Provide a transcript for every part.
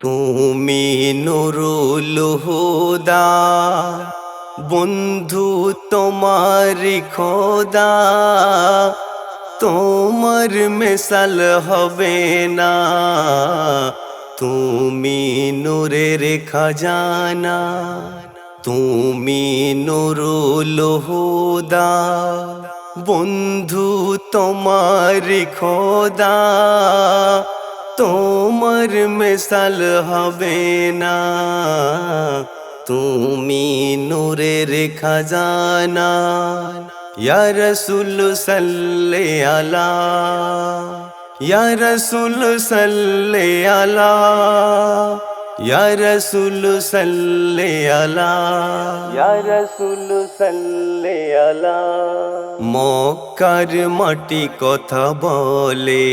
তুমি নুরুল হুদা, বন্ধু তোমার খোদা, তোমার মেসাল হবে না। তুমি নূরের খাজানা, তুমি নুরুল হুদা, বন্ধু তোমার খোদা তোমার মেসাল হবে না। তুমি নূরের খাজানা, ইয়া রসুল সাল্লে আলা, ইয়া রসুল সাল্লে আলা, ইয়া রসুল সাল্লে আলা, ইয়া রসুল সাল্লে আলা। মক্কার মাটি কথা বলে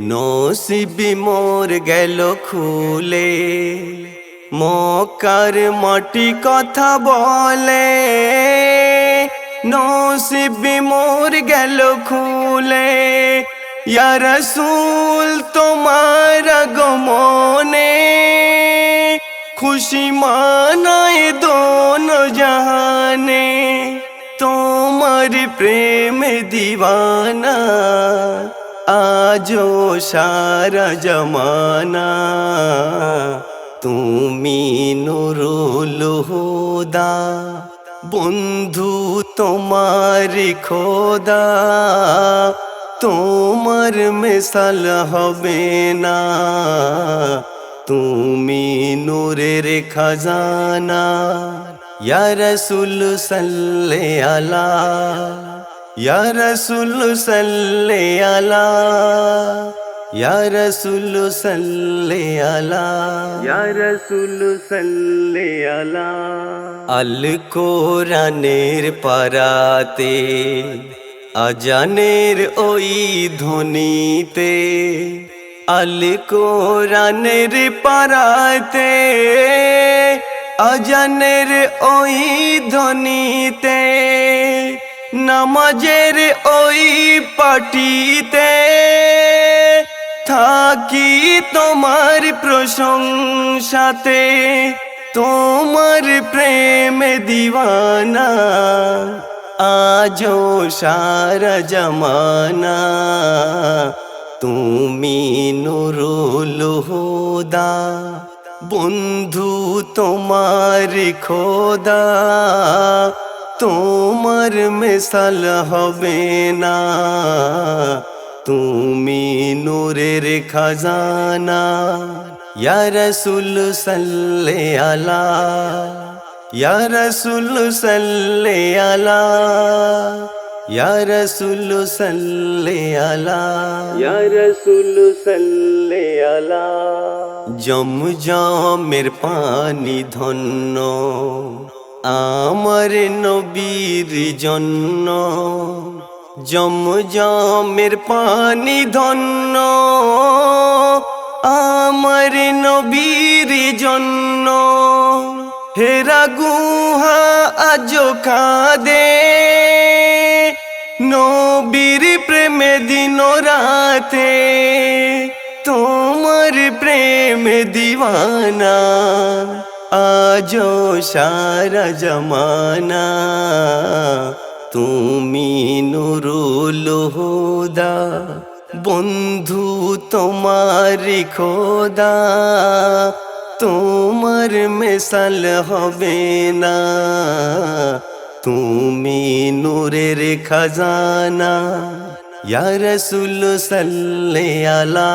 নসিবি মোর গেল খুলে মকার মাটি কথা বলে। নসিবি মোর গেল খুলে রসুল তোমার গমনে খুশি মানায় দোন জাহানে, তোমার প্রেম দিওয়ানা আজো সারা জমানা তুমি নুরুল হুদা, বন্ধু তোমার খোদা, তোমার মেসাল হবে না। তুমি নূরের খাজানা, ইয়া রসুল সাল্লে আলা ইয়া রসুল সাল্লে আলা ইয়া রসুল সাল্লে আলা ইয়া রসুল সাল্লে আলা আল কোরআনের পারাতে আজানের ওই ধ্বনিতে আল কোরআনের পারাতে আজানের ওই ধ্বনিতে নামাজের ওই পাটিতে থাকি তোমার প্রশংসাতে, তোমার প্রেম দিওয়ানা আজো সারা জমানা। তুমি নুরুল হুদা, বন্ধু তোমার খোদা তোমার মেসাল হবে না। তুমি নূরের খাজানা। ইয়া রসুল সাল্লে আলা। ইয়া রসুল সাল্লে আলা। ইয়া রসুল সাল্লে আলা। ইয়া রসুল সাল্লে আলা। জম জমের পানি ধন্য। আমার নবীর জন্য জম জমের পানি ধন্য। আমার নবীর জন্য হেরা গুহা আজ কাঁদে। নবীর প্রেমে দিন রাতে তোমার প্রেম দিওয়ানা। আজো সারা জমানা তুমি নুরুল হুদা, বন্ধু তোমার খোদা, তোমার মেসাল হবে না। তুমি নূরের খাজানা, ইয়া রসুল সাল্লে আলা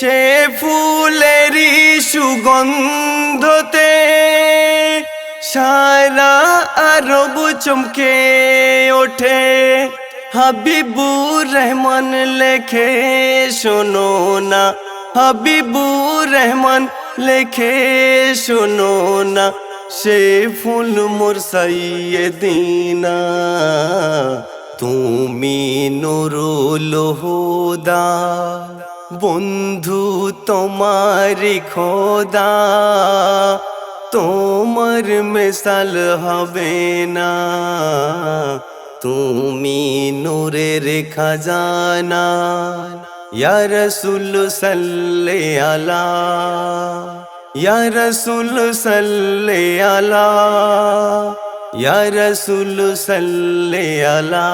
সে ফুলেরই সুগন্ধতে সারা আরব চমকে ওঠে। হাবিবুর রহমান লেখে, শোনো না। হাবিবুর রহমান লেখে, শোনো না। সে ফুল মোর সাইয়েদিনা তুমি নুরুল হুদা। বন্ধু তোমার খোদা, তোমার মেসাল হবে না। তুমি নূরের খাজানা, ইয়া রসুল সাল্লে আলা, ইয়া রসুল সাল্লে আলা, ইয়া রসুল সাল্লে আলা।